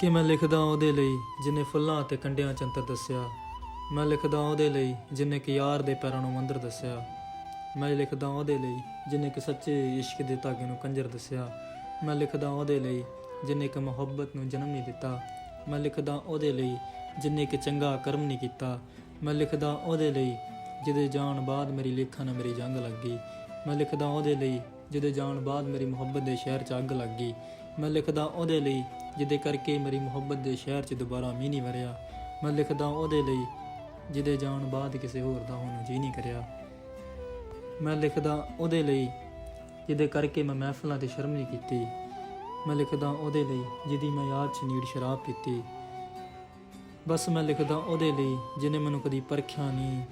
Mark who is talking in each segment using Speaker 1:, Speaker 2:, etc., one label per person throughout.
Speaker 1: ਕਿ ਮੈਂ ਲਿਖਦਾ ਉਹਦੇ ਲਈ ਜਿਨੇ ਫੁੱਲਾਂ ਅਤੇ ਕੰਡਿਆਂ ਚ ਅੰਤਰ ਦੱਸਿਆ। ਮੈਂ ਲਿਖਦਾ ਉਹਦੇ ਲਈ ਜਿਨੇ ਕਿ ਯਾਰ ਦੇ ਪੈਰਾਂ ਨੂੰ ਮੰਦਰ ਦੱਸਿਆ। ਮੈਂ ਲਿਖਦਾ ਉਹਦੇ ਲਈ ਜਿਨੇ ਕਿ ਸੱਚੇ ਇਸ਼ਕ ਦੇ ਧਾਗੇ ਨੂੰ ਕੰਜਰ ਦੱਸਿਆ। ਮੈਂ ਲਿਖਦਾ ਉਹਦੇ ਲਈ ਜਿਨੇ ਕਿ ਮੁਹੱਬਤ ਨੂੰ ਜਨਮ ਨਹੀਂ ਦਿੱਤਾ। ਮੈਂ ਲਿਖਦਾ ਉਹਦੇ ਲਈ ਜਿਨੇ ਕਿ ਚੰਗਾ ਕਰਮ ਨਹੀਂ ਕੀਤਾ। ਮੈਂ ਲਿਖਦਾ ਉਹਦੇ ਲਈ ਜਿਹਦੇ ਜਾਣ ਬਾਅਦ ਮੇਰੀ ਲੇਖਾਂ ਨਾਲ ਮੇਰੀ ਜੰਗ ਲੱਗ ਗਈ। ਮੈਂ ਲਿਖਦਾ ਉਹਦੇ ਲਈ ਜਿਹਦੇ ਜਾਣ ਬਾਅਦ ਮੇਰੀ ਮੁਹੱਬਤ ਦੇ ਸ਼ਹਿਰ 'ਚ ਅੱਗ ਲੱਗ ਗਈ। ਮੈਂ ਲਿਖਦਾ ਉਹਦੇ ਲਈ, ਜਿਹਦੇ ਕਰਕੇ ਮੇਰੀ ਮੁਹੱਬਤ ਦੇ ਸ਼ਹਿਰ 'ਚ ਦੁਬਾਰਾ ਮੀਂਹ ਨਹੀਂ ਵਰਿਆ। ਮੈਂ ਲਿਖਦਾ ਉਹਦੇ ਲਈ, ਜਿਹਦੇ ਜਾਣ ਬਾਅਦ ਕਿਸੇ ਹੋਰ ਦਾ ਹੁਣ ਜੀ ਨਹੀਂ ਕਰਿਆ। ਮੈਂ ਲਿਖਦਾ ਉਹਦੇ ਲਈ, ਜਿਹਦੇ ਕਰਕੇ ਮੈਂ ਮਹਿਫਲਾਂ ਤੇ ਸ਼ਰਮ ਨਹੀਂ ਕੀਤੀ। ਮੈਂ ਲਿਖਦਾ ਉਹਦੇ ਲਈ, ਜਿਹਦੀ ਮੈਂ ਯਾਦ 'ਚ ਨੀੜ ਸ਼ਰਾਬ ਪੀਤੀ। ਬਸ ਮੈਂ ਲਿਖਦਾ ਉਹਦੇ ਲਈ, ਜਿਹਨੇ ਮੈਨੂੰ ਕਦੀ ਪਰਖਿਆ ਨਹੀਂ।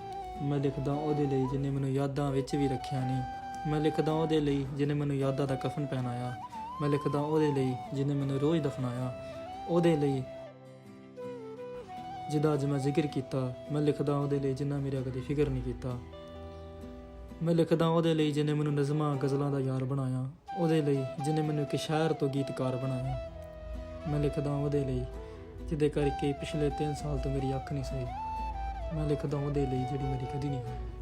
Speaker 1: ਮੈਂ ਲਿਖਦਾ ਉਹਦੇ ਲਈ, ਜਿਹਨੇ ਮੈਨੂੰ ਯਾਦਾਂ ਵਿੱਚ ਵੀ ਰੱਖਿਆ ਨਹੀਂ। ਮੈਂ ਲਿਖਦਾ ਉਹਦੇ ਲਈ ਜਿਹਨੇ ਮੈਨੂੰ ਯਾਦਾਂ ਦਾ ਕਫਨ ਪਹਿਨਾਇਆ। ਮੈਂ ਲਿਖਦਾ ਉਹਦੇ ਲਈ ਜਿਹਨੇ ਮੈਨੂੰ ਰੋਜ਼ ਦਫਨਾਇਆ। ਉਹਦੇ ਲਈ ਜਿਹਦਾ ਅੱਜ ਮੈਂ ਜ਼ਿਕਰ ਕੀਤਾ, ਮੈਂ ਲਿਖਦਾ ਉਹਦੇ ਲਈ ਜਿੰਨਾ ਮੇਰਾ ਕਦੇ ਫਿਕਰ ਨਹੀਂ ਕੀਤਾ। ਮੈਂ ਲਿਖਦਾ ਉਹਦੇ ਲਈ ਜਿਹਨੇ ਮੈਨੂੰ ਨਜ਼ਮਾਂ ਗਜ਼ਲਾਂ ਦਾ ਯਾਰ ਬਣਾਇਆ। ਉਹਦੇ ਲਈ ਜਿਹਨੇ ਮੈਨੂੰ ਇੱਕ ਸ਼ਾਇਰ ਤੋਂ ਗੀਤਕਾਰ ਬਣਾਇਆ। ਮੈਂ ਲਿਖਦਾ ਉਹਦੇ ਲਈ ਜਿਹਦੇ ਕਰਕੇ ਪਿਛਲੇ 3 ਸਾਲ ਤੋਂ ਮੇਰੀ ਅੱਖ ਨਹੀਂ ਸਹੀ। ਮੈਂ ਲਿਖਦਾ ਉਹਦੇ ਲਈ ਜਿਹੜੀ ਮੇਰੀ ਕਦੀ ਨਹੀਂ ਹੋਈ।